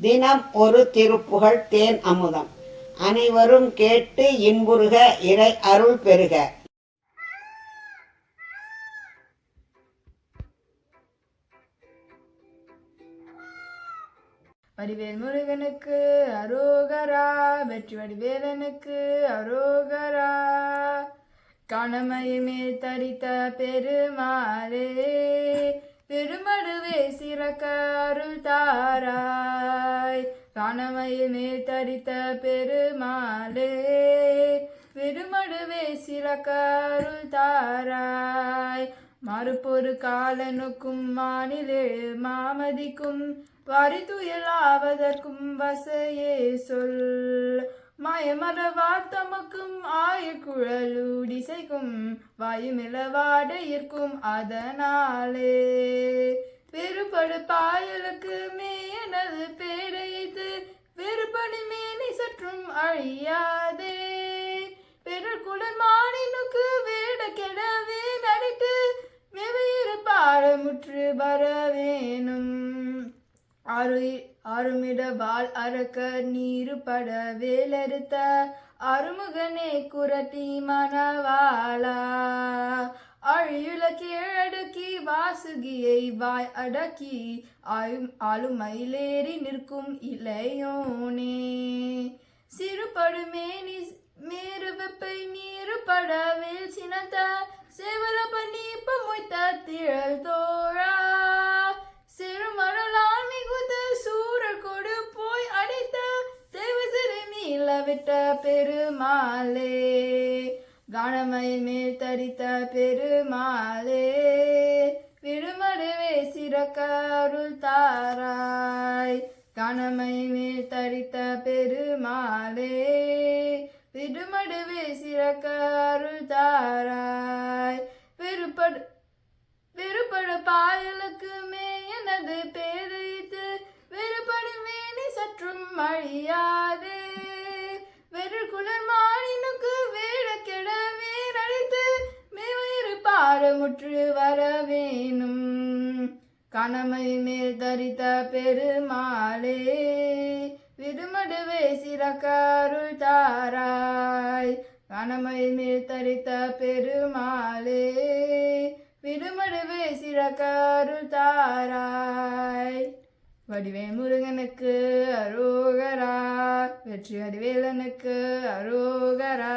தினம் ஒரு திருப்புகழ் தேன் அமுதம். அனைவரும் கேட்டு இன்புறுக இறை அருள் பெறுக. வடிவேல் முருகனுக்கு அரோகரா வெற்றி வடிவேலனுக்கு அரோகரா. கணமையுமே தரித்த பெருமாளே திருமடுவே சிறக்க அருள் தாராய் கணமையுமே தரித்த பெருமாளே பெருமடுவே சிறக்க அருள் தாராய். மறுப்பொரு காலனுக்கும் மாநிலே மாமதிக்கும் வரிதுயலாவதற்கும் வசையே சொல். மயமர வார்த்தமக்கும் ஆய குழலூடிசைக்கும் வாயுமிளவாட இருக்கும் அதனாலே. வெறுபடு பாயலுக்கு மேனது பேரைத்து வெறுபடி மேனி சற்றும் அழியாதே. பெருக்குடன் மானினுக்கு வேட கெடவே நடித்து வெவ்வேறு பாடமுற்று வரவேணும் ஆறு அருமிட வாள் அறக்க நீரு பட வேலறுத்த அருமுகனே குரட்டி மணவாளா. அழியுல கீழடுக்கி வாசுகியை வாய் அடக்கி ஆயும் ஆளுமயிலேறி நிற்கும் இளையோனே. சிறுபடுமேனி மேறு வெப்பை நீரு பட வேல் சினத்த சேவல பண்ணி மொய்த்த திழல் தோ பெற்ற பெருமாளே கணமயில் மேல் தரித்த பெருமாளே விடுமடுவே சிறக்க அருள் தாராய். கணமை மேல் தரித்த பெருமாளே விடுமடுவே சிறக்க அருள் தாராய். விருப்படு விருப்பட பாயலுக்கு மே எனது பேதைத்து வெறுபடும் வேணி சற்றும் மழியா மேவயிறு பாடமுற்று வரவேணும் கணமை மேல் தரித்த பெருமாளே விருமடுவே சிறக்கருள் தாராய். கணமை மேல் தரித்த பெருமாளே விடுமடுவே சிறக்கருள் தாராய். வடிவே முருகனுக்கு அரோகரா வெற்றி வடிவேலனுக்கு அரோகரா.